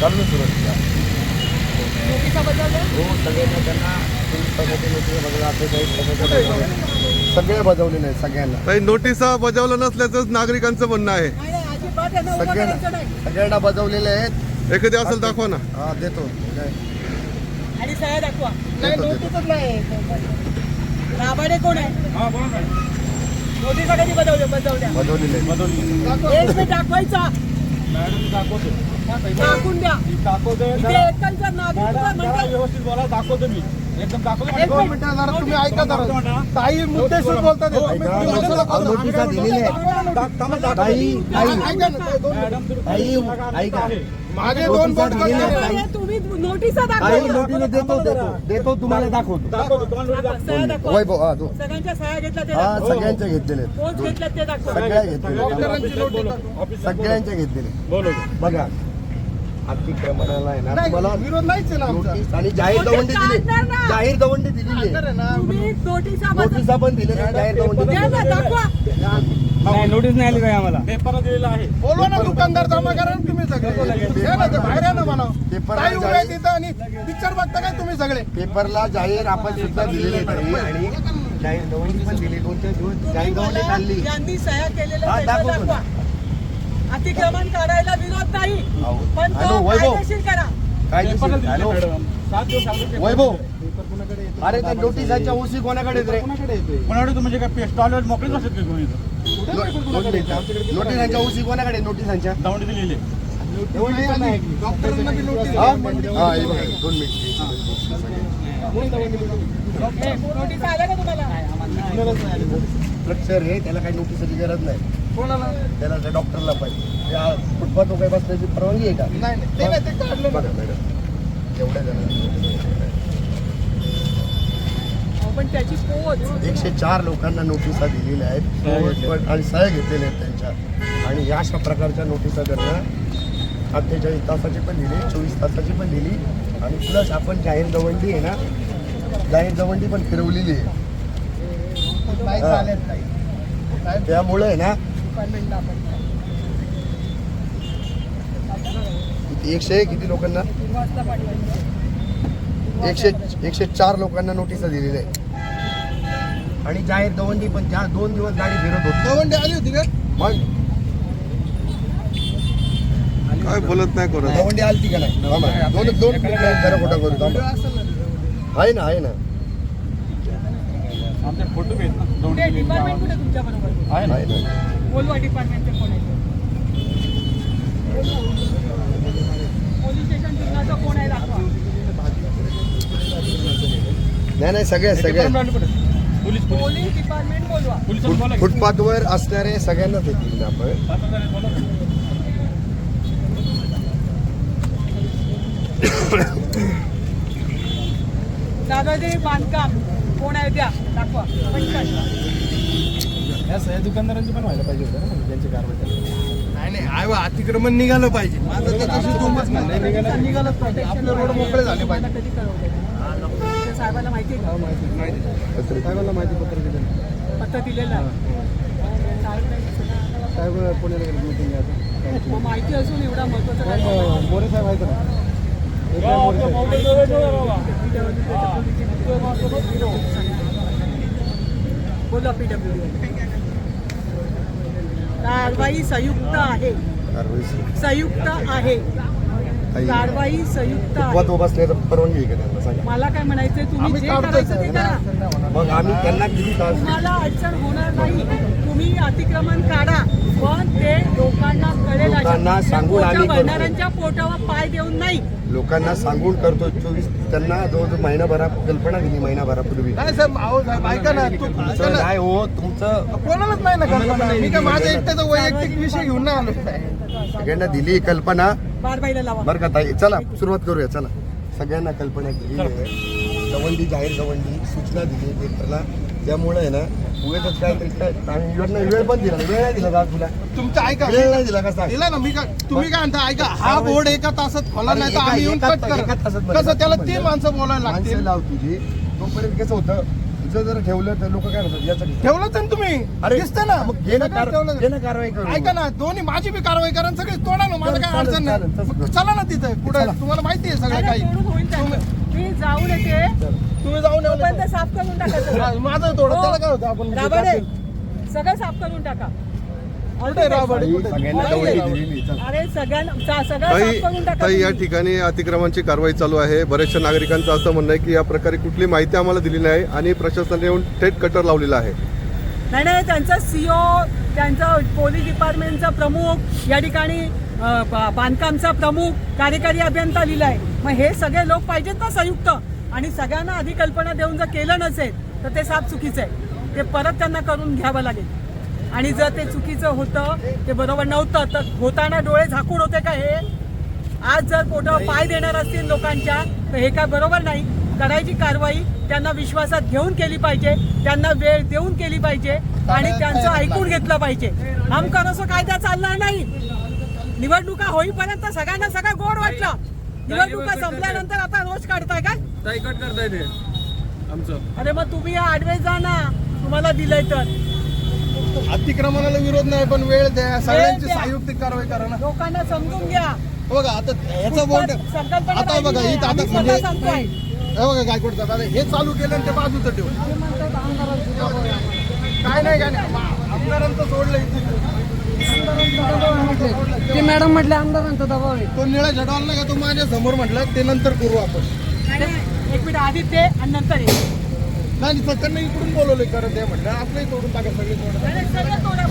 चालू सुरक्षित नोटिसा हो सगळ्यांना त्यांना पोलीस पदाचे नोटीस बघा आता काही पदाचे सगळे बजावलेले आहेत सगळ्यांना. काही नोटिसा बजावलं नसल्याचंच नागरिकांचं म्हणणं आहे. नाही नाही सगळ्यांना नाही. सगळ्यांना बजावलेले आहेत. एखादी असेल दाखवा ना. हा देतो. काय? आणि सह्या दाखवा. देतो, देतो. नोटीसच नाही राबाडे कोण आहे? नोटिसा कधी बजावल्या बजावल्या? बजावलेले आहेत. एक मी दाखवायचा. मॅडम दाखवतो. दाखवून द्या. दाखवतो. जरा म्हणतात व्यवस्थित बोला दाखवतो मी. एकदम तुम्ही ऐका जरा. काही बोलतात नोटिसा ऐका माझे दोन बोट तुम्ही नोटिसा दाखवा नोटिसा देतो देतो देतो तुम्हाला दाखवतो. वैभव हा सगळ्यांच्या सह्या घेतल्या ते हा दाखवा. सगळ्यांच्या घेतलेले आहेत. पोच घेतल्या ते दाखवा. सगळ्या घेतलेले सगळ्यांच्या घेतलेले. बघा. अतिक्रमणाला आहे ना तुम्हाला विरोध नाहीच आहे ना आमचा. नोटीस आणि जाहीर दवंडी दिली ना. जाहीर दवंडी दिलेली आहे. तुम्ही नोटिसा बजाव नोटिसा पण दिलेल्या आहेत, जाहीर दवंडी द्या ना दिलेली आहे. दाखवा. नाही नोटीस नाही आली काय आम्हाला. पेपर दिलेला आहे. बोलवा ना दुकानदार जमा करा ना तुम्ही सगळे. हे ना ते बाहेर आहे ना म्हणा पेपर ताई उभे आहेत जाहीर- तिथं आणि पिक्चर बघता काय तुम्ही सगळे? पेपरला जाहीर आपण सुद्धा दिलेले आहे ताई आणि जाहीर दवंडी पण दिली दोन चार दिवस जाहीर दवंडी मला काढली. ज्यांनी सह्या केलेल्या हा. दाखवा. अतिक्रमण काढायला विरोध नाही. पण तो वैभव. कायदेशीर करा. वैभव? अरे त्या नोटिसाच्या ओसी कोणाकडे आहेत रे कोणाकडे तू म्हणजे काय स्टॉलवर मोकळीच असतात का कोणी? नोटिसांच्या ओसी कोणाकडे आहे? नोटिसांच्या दवंडी दिलेली नोटीस हा? हा, हे हे, आल्या का तुम्हाला? स्ट्रक्चर आहे त्याला काही नोटिसाची गरज नाही. त्याला त्या डॉक्टरला पाहिजे. या फुटपाथ वगैरे बसण्याची परवानगी आहे का? नाही नाही. ते नाही ते काढलं बघा मॅडम. एवढ्या जणांना पण त्याची पोच. एकशे चार लोकांना नोटिसा दिलेल्या आहेत. पण- आणि सह्या घेतलेल्या आहेत त्यांच्या. आणि या अशा प्रकारच्या नोटिसा त्यांना अठ्ठेचाळीस तासाची पण दिली चोवीस तासाची पण दिली. आणि प्लस आपण जाहीर दवंडी आहे ना जाहीर दवंडी पण फिरवलेली आहे. त्यामुळे आहे ना डिपार्टमेंटला आपण एकशे किती लोकांना? एकशे एकशे चार लोकांना नोटिसा दिलेल्या आहेत आणि जाहीर दवंडी पण ज्या दोन दिवस गाडी फिरत होती. दवंडी आली होती का? मग? काय बोलत नाही कोणा दवंडी आलती का नाही. दोन दोन मिनिटं जरा खोटा करू. आहे ना आहे ना. आमचे फोटो घेत ना दिलेली डिपार्टमेंट कुठे तुमच्या बरोबर? आहे ना. आहे ना बोलवा डिपार्टमेंटचे कोण आहे ते. पोलीस स्टेशन जिल्ह्याचा कोण आहे दाखवा. नाही नाही सगळ्या सगळ्या पोलीस पोलीस. पोलीस डिपार्टमेंट बोलवा. फुटपाथवर असणारे सगळ्यांनाच येतील ना आपण. दादाजी बांधकाम. कोण आहे? द्या दाखवा. पटकन या सह्या दुकानदारांची पण व्हायला पाहिजे होतं ना म्हणजे त्यांची कारवाई नाही नाही आहे बा, अतिक्रमण निघालं पाहिजे. माझं त्याच्याशी दुमत नाही. निघालच पाहिजे. आपले रोड मोकळे झाले पाहिजे. कधी कळवलं साहेबांना माहिती आहे का? साहेबांना माहिती पत्र दिलं पत्ता दिलेलं आहे. साहेब पुण्याला गेले मीटिंग मग माहिती असून एवढा महत्त्वाचा बोलला? मोरे साहेब आहेत ना. बोला पीडब्ल्यू कारवाई संयुक्त आहे. संयुक्त. आहे. कारवाई संयुक्त आहे. परवानगी मला काय म्हणायचंय तुम्ही जे करायचं ते करा. मग आम्ही त्यांना किती तुम्हाला अडचण होणार नाही. तुम्ही अतिक्रमण काढा. पण ते लोकांना कळेल. लोकांना सांगून आम्ही करतो. भरणाऱ्यांच्या पोटावर पाय देऊन नाही. लोकांना सांगून करतो चोवीस त्यांना जवळजवळ महिनाभरा कल्पना दिली महिनाभरापूर्वी. नाही साहेब अहो साहेब ऐका ना तू तुमचं ना. काय हो तुमचं कोणालाच नाही ना कल्पना. मी काय माझ्या एकट्याचा वैयक्तिक विषय घेऊन नाही आलो सगळ्यांना दिली कल्पना. बारबाईला लावा. बरं का ताई चला सुरुवात करूया चला. सगळ्यांना कल्पना दिली आहे. दवंडी जाहीर दवंडी सूचना दिली पेपरला. त्यामुळे आहे ना उगाच काहीतरी काय आणि योजना वेळ पण दिला वेळ नाही दिला का तुला? तुमचं ऐका. वेळ नाही दिला का सांग? दिला ना मी काय तुम्ही काय म्हणता ऐका हा बोर्ड एका तासात खोला अरे नाही तर एका- आम्ही येऊन एका- कट कर. एका तासात कसं त्याला तीन. माणसं बोलायला माणसं लागतील लाव तुझी तोपर्यंत कसं होतं जर ठेवलं तर लोक काय म्हणतात याचं आहे ना तुम्ही. अरे दिसतं ना. मग घे ना सगळं कार- ठेवलं. घे ना कारवाई करू ऐका ना दोन्ही माझी बी कारवाई करा आणि सगळी तोडा ना मला काय अडचण चालेल, नाही. तसं मग करू. चला ना तिथे. पुढे चला. तुम्हाला माहिती आहे सगळं काही. मी जाऊन येते तुम्ही जाऊन या. तोपर्यंत साफ करून टाका सगळं. माझं थोडं हो. त्याला काय होतं आपण राबाडे सगळं साफ करून टाका कुठे राबाडे ताई, कुठे सगळ्यांना नाही, कवडी नाही. दिलेली चला. अरे सगळ्यांना सा- सगळं ताई साफ करून टाका ताई या तुम्ही. ठिकाणी अतिक्रमणाची कारवाई चालू आहे बऱ्याचशा नागरिकांचं असं म्हणणं आहे की या प्रकारे कुठली माहिती आम्हाला दिली नाही आणि प्रशासनाने येऊन थेट कटर लावलेला आहे नाही नाही त्यांचा सीओ त्यांचा पोलीस डिपार्टमेंटचा प्रमुख या ठिकाणी बांधकामचा प्रमुख कार्यकारी अभियंता लिहिलाय. मग हे सगळे लोक पाहिजेत ना संयुक्त? आणि सगळ्यांना आधी कल्पना देऊन जर केलं नसेल तर ते साफ चुकीचं आहे. ते परत त्यांना करून घ्यावं लागेल. आणि जर ते चुकीचं होतं ते बरोबर नव्हतं तर होताना डोळे झाकून होते का हे? आज जर पोटावर पाय देणार असतील लोकांच्या तर हे काय बरोबर नाही. करायची कारवाई त्यांना विश्वासात घेऊन केली पाहिजे त्यांना वेळ देऊन केली पाहिजे आणि त्यांचं ऐकून घेतलं पाहिजे. हम करसो कायदा चालणार नाही. निवडणुका होईपर्यंत सगळ्यांना सगळं गोड वाटलं. निवडणुका संपल्यानंतर आता रोज काढताय काय? ताईकट करताय ते. आमचं. अरे मग तुम्ही या आडवे जा ना. तुम्हाला दिलंय तर. अतिक्रमणाला विरोध नाही पण वेळ द्या. सगळ्यांची द्या. संयुक्तिक कारवाई करा ना. लोकांना समजून घ्या. बघा आता ह्याचा बोर्ड संकल्पना आता बघा राहिली इथं नाही. आता आम्ही म्हणजे स्वतः सांगतोय. हे बघा गायकवाड साहेब, आता हे चालू केलं आणि ते बाजूचं ठेवलं. काय नाही काय नाही. आमदारांचं सोडलं इथे. ते मॅडम म्हटले आमदारांचा दबाव आहे. तो निळा झडवाल नाही का तो माझ्यासमोर म्हटलं ते नंतर करू आपण. एक मिनिट आधी ते आणि नंतर हे. नाही सगळ्यांना इकडून बोलवलंय करत आहे म्हटलं. आपलंही तोडून टाका सगळे तोडा.